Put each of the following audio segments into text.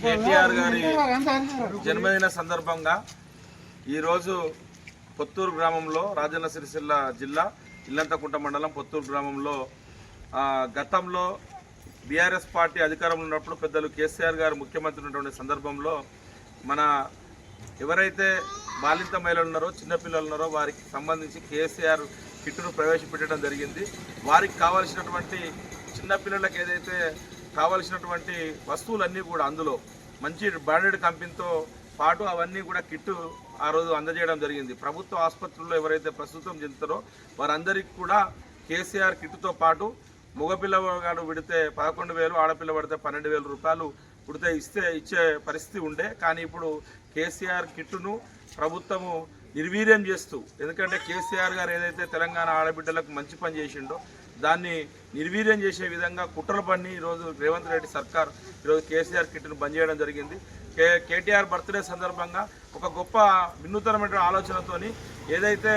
కేటీఆర్ గారి జన్మదిన సందర్భంగా ఈరోజు పొత్తూరు గ్రామంలో రాజన్న సిరిసిల్ల జిల్లా ఇల్లంతకుంట మండలం పొత్తూరు గ్రామంలో గతంలో బీఆర్ఎస్ పార్టీ అధికారంలో ఉన్నప్పుడు పెద్దలు కేసీఆర్ గారు ముఖ్యమంత్రి ఉన్నటువంటి సందర్భంలో మన ఎవరైతే బాలింత మహిళలు ఉన్నారో చిన్నపిల్లలు ఉన్నారో వారికి సంబంధించి కేసీఆర్ కిట్టును ప్రవేశపెట్టడం జరిగింది. వారికి కావాల్సినటువంటి చిన్నపిల్లలకు ఏదైతే కావలసినటువంటి వస్తువులన్నీ కూడా అందులో. మంచి బ్రాండెడ్ కంపెనీతో పాటు అవన్నీ కూడా కిట్టు ఆ రోజు అందజేయడం జరిగింది. ప్రభుత్వ ఆసుపత్రుల్లో ఎవరైతే ప్రస్తుతం చెందుతారో వారందరికీ కూడా కేసీఆర్ కిట్టుతో పాటు మగపిల్లగాడు విడితే పదకొండు వేలు ఆడపిల్ల పడితే పన్నెండు వేల రూపాయలు పుడితే ఇస్తే ఇచ్చే పరిస్థితి ఉండే. కానీ ఇప్పుడు కేసీఆర్ కిట్టును ప్రభుత్వము నిర్వీర్యం చేస్తూ ఎందుకంటే కేసీఆర్ గారు ఏదైతే తెలంగాణ ఆడబిడ్డలకు మంచి పని చేసిండో దాన్ని నిర్వీర్యం చేసే విధంగా కుట్రలు పన్ని ఈరోజు రేవంత్ రెడ్డి సర్కార్ ఈరోజు కేసీఆర్ కిట్ను బంద్ చేయడం జరిగింది. కే కేటీఆర్ బర్త్డే సందర్భంగా ఒక గొప్ప వినూతనమైన ఆలోచనతోని ఏదైతే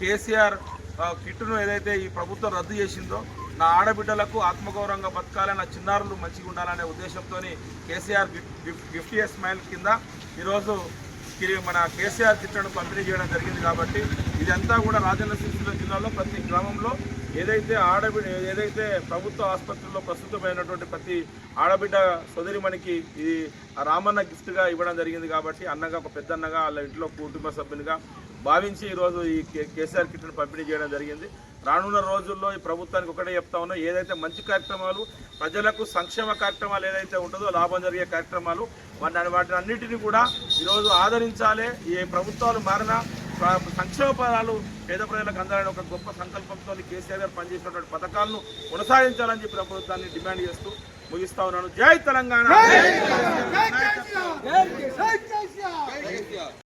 కేసీఆర్ కిట్ను కిట్టును ఏదైతే ఈ ప్రభుత్వం రద్దు చేసిందో నా ఆడబిడ్డలకు ఆత్మగౌరవంగా బతకాలి నా చిన్నారులు మంచిగా ఉండాలనే ఉద్దేశంతో KCR gift gift a smile కింద ఈరోజు మన కేసీఆర్ కిట్లను పంపిణీ చేయడం జరిగింది కాబట్టి ఇదంతా కూడా రాజన్న సిరిసిల్ల జిల్లాలో ప్రతి గ్రామంలో ఏదైతే ఆడబిడ్డ ఏదైతే ప్రభుత్వ ఆసుపత్రుల్లో ప్రస్తుతమైనటువంటి ప్రతి ఆడబిడ్డ సోదరిమణికి ఇది రామన్న గిఫ్ట్గా ఇవ్వడం జరిగింది కాబట్టి అన్నగా ఒక పెద్దన్నగా వాళ్ళ ఇంట్లో కుటుంబ సభ్యునిగా భావించి ఈరోజు ఈ కేసీఆర్ కిట్ను పంపిణీ చేయడం జరిగింది. రానున్న రోజుల్లో ఈ ప్రభుత్వానికి ఒకటే చెప్తా ఉన్నా ఏదైతే మంచి కార్యక్రమాలు ప్రజలకు సంక్షేమ కార్యక్రమాలు ఏదైతే ఉంటుందో లాభం జరిగే కార్యక్రమాలు వాటిని వాటిని అన్నిటిని కూడా ఈరోజు ఆదరించాలి. ఏ ప్రభుత్వాలు మారినా సంక్షేమ పదాలు పేద ప్రజలకు అందాలని ఒక గొప్ప సంకల్పంతో కేసీఆర్ గారు పనిచేసినటువంటి పథకాలను కొనసాగించాలని చెప్పి ప్రభుత్వాన్ని డిమాండ్ చేస్తూ ముగిస్తా ఉన్నాను. జై తెలంగాణ.